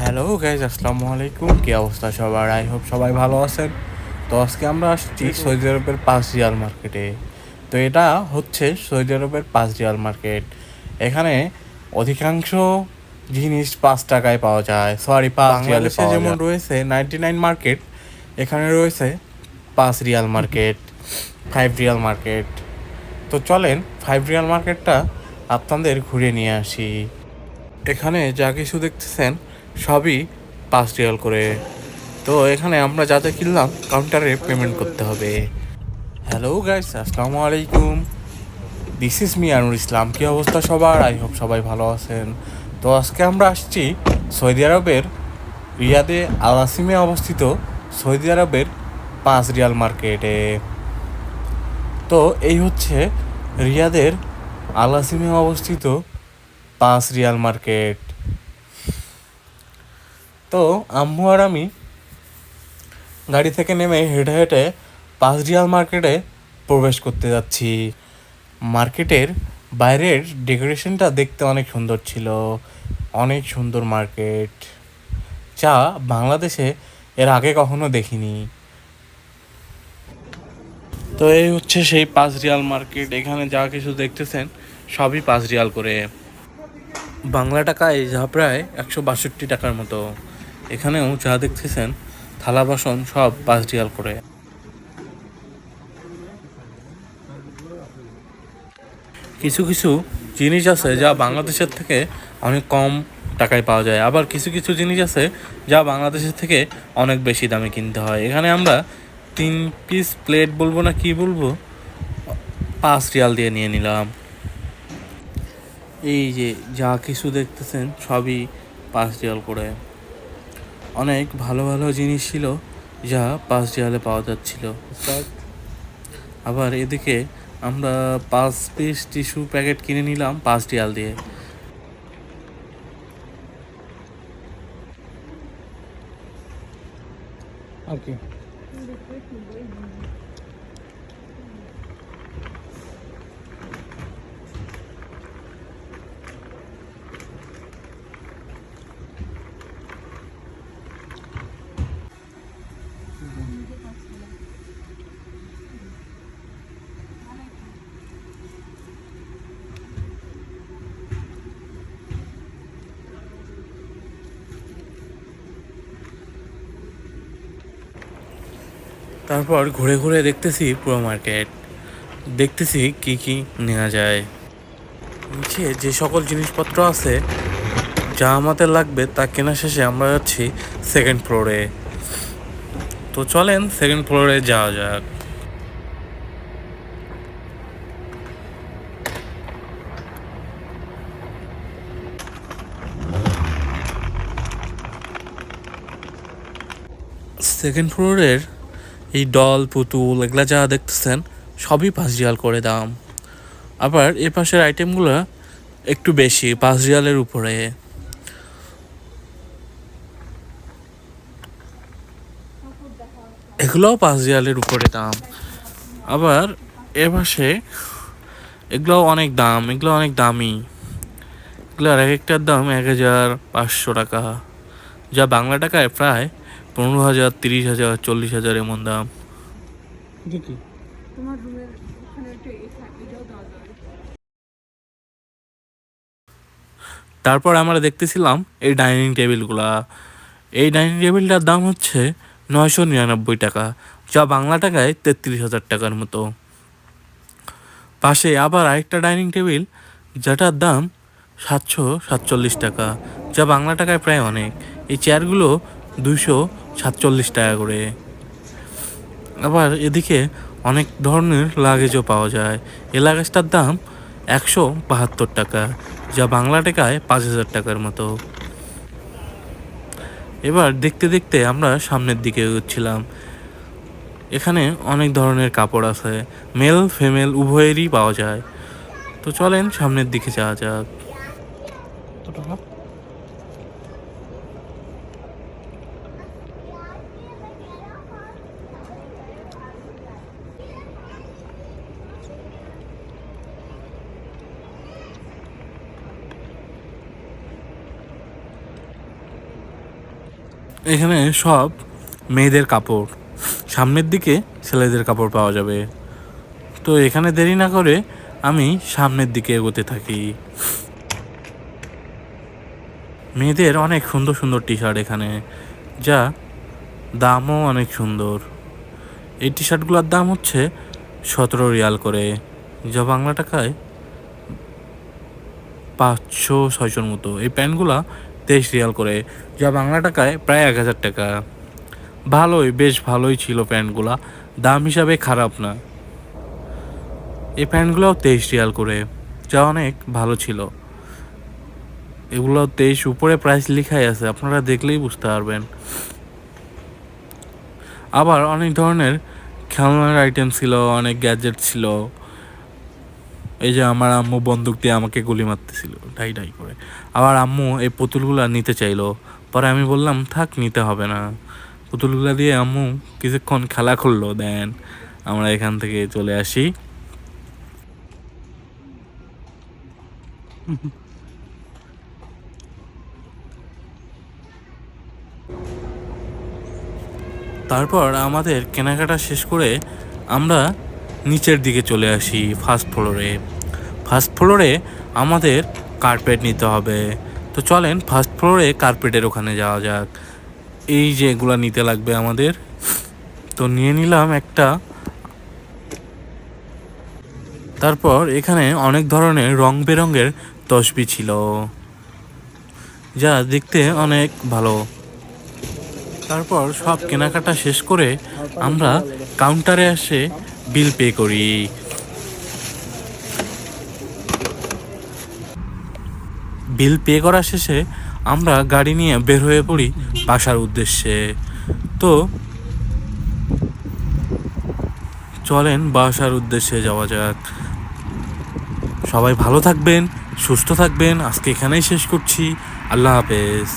Hello guys আসসালামু আলাইকুম। কি অবস্থা সবার? আই হোপ সবাই ভালো আছেন। তো আজকে আমরা আসছি সৌদি আরবের পাঁচ রিয়াল মার্কেটে। তো এটা হচ্ছে সৌদি আরবের পাঁচ রিয়াল মার্কেট। এখানে অধিকাংশ জিনিস পাঁচ টাকায় পাওয়া যায়। সরি পাঁচ রিয়ালে যেমন রয়েছে নাইনটি নাইন মার্কেট এখানে রয়েছে পাঁচ riyal market five riyal market. তো চলেন ফাইভ রিয়াল মার্কেটটা আপনাদের ঘুরে নিয়ে আসি। এখানে যা কিছু দেখতেছেন সবই পাঁচ রিয়াল করে। তো এখানে আমরা যাতে কিনলাম কাউন্টারে পেমেন্ট করতে হবে। হ্যালো গাইস আসসালামু আলাইকুম। This is me Anur Islam কী অবস্থা সবার? আই হোপ সবাই ভালো আছেন। তো আজকে আমরা আসছি সৌদি আরবের রিয়াদে আল আসিমে অবস্থিত সৌদি আরবের পাঁচ রিয়াল মার্কেটে। তো এই হচ্ছে রিয়াদের আল আসিমে অবস্থিত পাঁচ রিয়াল মার্কেট। তো আম্মু আর আমি গাড়ি থেকে নেমে হেঁটে হেঁটে পাঁচ রিয়াল মার্কেটে প্রবেশ করতে যাচ্ছি। মার্কেটের বাইরের ডেকোরেশনটা দেখতে অনেক সুন্দর ছিল। অনেক সুন্দর মার্কেট। যা বাংলাদেশে এর আগে কখনো দেখিনি। তো এই হচ্ছে সেই পাঁচ রিয়াল মার্কেট। এখানে যা কিছু দেখতেছেন, সবই পাঁচ রিয়াল করে। বাংলা টাকায় যা প্রায় একশো বাষট্টি টাকার মতো। এখানেও যা দেখতেছেন, থালা বাসন সব রিয়াল করে। কিছু কিছু জিনিস আছে যা বাংলাদেশের থেকে অনেক কম টাকায় পাওয়া যায়। আবার কিছু কিছু জিনিস আছে যা বাংলাদেশের থেকে অনেক বেশি দামে কিনতে হয়। এখানে আমরা তিন পিস প্লেট বলব না কি বলব? পাঁচ রিয়াল দিয়ে নিয়ে নিলাম। এই যে যা কিছু দেখতেছেন, সবই পাঁচ রিয়াল করে। অনেক ভালো ভালো জিনিস ছিল যা পাঁচ দেওয়ালে পাওয়া যাচ্ছিল। আবার এদিকে আমরা পাঁচ পিস টিস্যু প্যাকেট কিনে নিলাম পাঁচ ডিয়াল দিয়ে। ওকে তারপর ঘুরে ঘুরে দেখতেছি পুরো মার্কেট। দেখতেছি কি কি নেওয়া যায়। নিচে যে সকল জিনিসপত্র আছে, যা আমাদের লাগবে তা কেনা শেষে আমরা যাচ্ছি সেকেন্ড ফ্লোরে তো চলেন সেকেন্ড ফ্লোরে যাওয়া যাক। সেকেন্ড ফ্লোরের এই ডল, পুতুল, এগুলা যা দেখতেছেন, সবই পাঁচ রিয়াল করে দাম। আবার এ পাশের আইটেমগুলো একটু বেশি, পাঁচ রিয়ালের উপরে। এগুলোও পাঁচ রিয়ালের উপরে দাম। আবার এ পাশে এগুলোও অনেক দাম এগুলো অনেক দামি। এগুলোর এক একটার দাম এক হাজার পাঁচশো টাকা। যা বাংলা টাকায় প্রায় পনেরো হাজার তিরিশ হাজার চল্লিশ হাজার এমন দাম। তারপর আমরা দেখতেছিলাম এই ডাইনিং টেবিলগুলা। এই ডাইনিং টেবিলটার দাম হচ্ছে নয়শো নিরানব্বই টাকা যা বাংলা টাকায় তেত্রিশ হাজার টাকার মতো। পাশে আবার আরেকটা ডাইনিং টেবিল যেটার দাম সাতশো সাতচল্লিশ টাকা যা বাংলা টাকায় প্রায় অনেক। এই চেয়ারগুলো দুইশো সাতচল্লিশ টাকা করে। আবার এদিকে অনেক ধরনের লাগেজও পাওয়া যায়। এই লাগেজটার দাম একশো বাহাত্তর টাকা, যা বাংলা টাকায় পাঁচ হাজার টাকার মতো। এবার দেখতে দেখতে আমরা সামনের দিকে এগোচ্ছিলাম। এখানে অনেক ধরনের কাপড় আছে মেল ফিমেল উভয়েরই পাওয়া যায়। তো চলেন সামনের দিকে যাওয়া যাক। এখানে সব মেয়েদের কাপড়। সামনের দিকে ছেলেদের কাপড় পাওয়া যাবে। তো এখানে দেরি না করে আমি সামনের দিকে এগোতে থাকি। মেয়েদের অনেক সুন্দর সুন্দর টি শার্ট এখানে, যা দামও অনেক সুন্দর। এই টি শার্টগুলোর দাম হচ্ছে সতেরো রিয়াল করে, যা বাংলা টাকায় পাঁচশো, ছয়শোর মতো। এই প্যান্টগুলা তেইশ রিয়াল করে, যা বাংলা টাকায় প্রায় এক হাজার টাকা। ভালোই, বেশ ভালোই ছিল প্যান্টগুলা। দাম হিসাবে খারাপ না। এই প্যান্টগুলোও তেইশ রিয়াল করে, যা অনেক ভালো ছিল। এগুলো তেইশ, উপরে প্রাইস লেখাই আছে, আপনারা দেখলেই বুঝতে পারবেন। আবার অনেক ধরনের খেলনার আইটেম ছিল, অনেক গ্যাজেট ছিল। এই যে আমার আম্মু বন্দুক দিয়ে আমাকে গুলি মারতেছিল, ঢাই ঢাই করে। আবার আম্মু এই পুতুলগুলো নিতে চাইলো। পরে আমি বললাম, থাক, নিতে হবে না। পুতুলগুলো দিয়ে আম্মু কিছুক্ষণ খেলা করল, দেন আমরা এখান থেকে চলে আসি। তারপর আমাদের কেনাকাটা শেষ করে আমরা নিচের দিকে চলে আসি ফার্স্ট ফ্লোরে ফার্স্ট ফ্লোরে আমাদের কার্পেট নিতে হবে। তো চলেন ফার্স্ট ফ্লোরে কার্পেটের ওখানে যাওয়া যাক। এই যে এগুলো নিতে লাগবে আমাদের। তো নিয়ে নিলাম একটা। তারপর এখানে অনেক ধরনের রং বেরঙের তসবি ছিল। যা দেখতে অনেক ভালো। তারপর সব কেনাকাটা শেষ করে আমরা কাউন্টারে এসে বিল পে করি। বিল পে করা শেষে আমরা গাড়ি নিয়ে বের হয়ে পড়ি বাসার উদ্দেশ্যে। তো চলেন বাসার উদ্দেশ্যে যাওয়া যাক। সবাই ভালো থাকবেন, সুস্থ থাকবেন। আজকে এখানেই শেষ করছি। আল্লাহ হাফেজ।